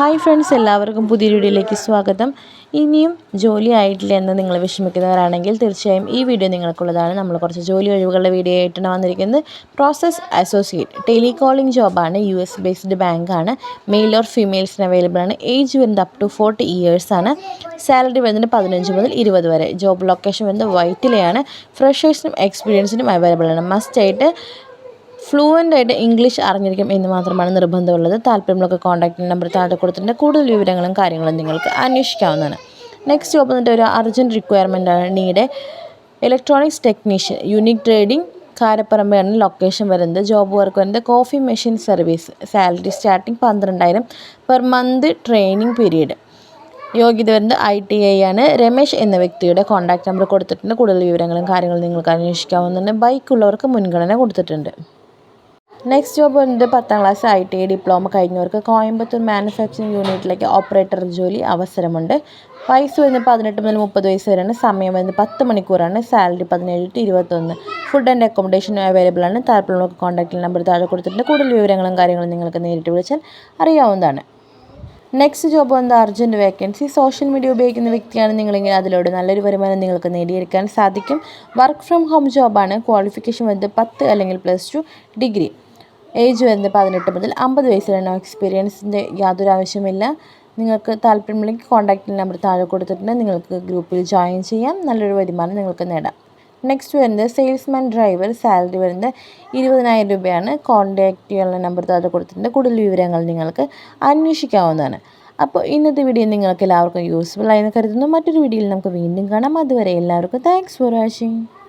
Hi friends എല്ലാവർക്കും പുതിയൊരു വീഡിയോയിലേക്ക് സ്വാഗതം. ഇനിയും ജോലി ആയിട്ടില്ല എന്ന് നിങ്ങൾ വിഷമിക്കുന്നവരാണെങ്കിൽ തീർച്ചയായും ഈ വീഡിയോ നിങ്ങൾക്കുള്ളതാണ്. നമ്മൾ കുറച്ച് ജോലി ഒഴിവുകളുടെ വീഡിയോ ആയിട്ടാണ് വന്നിരിക്കുന്നത്. പ്രോസസ് അസോസിയേറ്റ് ടെലികോളിംഗ് ജോബാണ് യു എസ് ബേസ്ഡ് ബാങ്കാണ് മെയിൽ ഓർ ഫീമെയിൽസിന് അവൈലബിൾ ആണ്. ഏജ് വരുന്നത് അപ് ടു ഫോർട്ടി ഇയേഴ്സാണ് സാലറി വരുന്നത് പതിനഞ്ച് മുതൽ ഇരുപത് വരെ. ജോബ് ലൊക്കേഷൻ വരുന്നത് വൈറ്റിലെയാണ്. ഫ്രഷേഴ്സിനും എക്സ്പീരിയൻസിനും അവൈലബിൾ ആണ്. മസ്റ്റായിട്ട് ഫ്ലുവന്റ് ആയിട്ട് ഇംഗ്ലീഷ് അറിഞ്ഞിരിക്കും എന്ന് മാത്രമാണ് നിർബന്ധമുള്ളത്. താല്പര്യമുള്ളൊക്കെ കോൺടാക്റ്റ് നമ്പർ താഴെ കൊടുത്തിട്ടുണ്ട്. കൂടുതൽ വിവരങ്ങളും കാര്യങ്ങളും നിങ്ങൾക്ക് അന്വേഷിക്കാവുന്നതാണ്. നെക്സ്റ്റ് ജോബ് എന്നിട്ട് ഒരു അർജന്റ് റിക്വയർമെന്റ് ആണ്. Need electronics technician unique trading കാരപ്പറമ്പാണ് location വരുന്നത്. ജോബ് വർക്ക് വരുന്നത് coffee machine service salary starting പന്ത്രണ്ടായിരം പെർ മന്ത് ട്രെയിനിങ് പീരീഡ് യോഗ്യത വരുന്നത് ഐ ടി ഐ ആണ്. രമേശ് എന്ന വ്യക്തിയുടെ കോൺടാക്റ്റ് നമ്പർ കൊടുത്തിട്ടുണ്ട്. കൂടുതൽ വിവരങ്ങളും കാര്യങ്ങളും നിങ്ങൾക്ക് അന്വേഷിക്കാവുന്നതാണ്. ബൈക്കുള്ളവർക്ക് മുൻഗണന കൊടുത്തിട്ടുണ്ട്. നെക്സ്റ്റ് ജോബ് വന്നിട്ട് പത്താം class I T I diploma കഴിഞ്ഞവർക്ക് Coimbatore manufacturing യൂണിറ്റിലേക്ക് ഓപ്പറേറ്റർ ജോലി അവസരമുണ്ട്. വയസ്സ് വരുന്നത് പതിനെട്ട് മുതൽ മുപ്പത് വയസ്സ് വരെയാണ്. സമയം വരുന്നത് പത്ത് മണിക്കൂറാണ്. സാലറി പതിനേഴ് ടു ഇരുപത്തൊന്ന്. ഫുഡ് ആൻഡ് അക്കോമഡേഷൻ അവൈലബിൾ ആണ്. താല്പര്യമുള്ളവർക്ക് കോൺടാക്റ്റ് നമ്പർ താഴെ കൊടുത്തിട്ടുണ്ട്. കൂടുതൽ വിവരങ്ങളും കാര്യങ്ങളും നിങ്ങൾക്ക് നേരിട്ട് വിളിച്ചാൽ അറിയാവുന്നതാണ്. നെക്സ്റ്റ് ജോബ് വന്ന അർജന്റ് വേക്കൻസി സോഷ്യൽ മീഡിയ ഉപയോഗിക്കുന്ന വ്യക്തിയാണ് നിങ്ങളെങ്കിൽ അതിലൂടെ നല്ലൊരു വരുമാനം നിങ്ങൾക്ക് നേടിയെടുക്കാൻ സാധിക്കും. വർക്ക് ഫ്രം ഹോം ജോബാണ് ക്വാളിഫിക്കേഷൻ വന്നത് പത്ത് അല്ലെങ്കിൽ പ്ലസ് ടു ഡിഗ്രി ഏജ് വരുന്നത് പതിനെട്ട് മുതൽ അമ്പത് വയസ്സിലാണ് എക്സ്പീരിയൻസിന്റെ യാതൊരു ആവശ്യമില്ല നിങ്ങൾക്ക് താല്പര്യമുണ്ടെങ്കിൽ കോൺടാക്റ്റ് നമ്പർ താഴെ കൊടുത്തിട്ടുണ്ട്. നിങ്ങൾക്ക് ഗ്രൂപ്പിൽ ജോയിൻ ചെയ്യാം. നല്ലൊരു വരുമാനം നിങ്ങൾക്ക് നേടാം. നെക്സ്റ്റ് വരുന്നത് സെയിൽസ്മാൻ ഡ്രൈവർ സാലറി വരുന്നത് ഇരുപതിനായിരം രൂപയാണ്. കോൺടാക്റ്റ് ചെയ്യാനുള്ള നമ്പർ താഴെ കൊടുത്തിട്ടുണ്ട്. കൂടുതൽ വിവരങ്ങൾ നിങ്ങൾക്ക് അന്വേഷിക്കാവുന്നതാണ്. അപ്പോൾ ഇന്നത്തെ വീഡിയോ നിങ്ങൾക്ക് എല്ലാവർക്കും യൂസ്ഫുൾ ആയെന്ന് കരുതുന്നു. മറ്റൊരു വീഡിയോയിൽ നമുക്ക് വീണ്ടും കാണാം. അതുവരെ എല്ലാവർക്കും താങ്ക്സ് ഫോർ വാച്ചിങ്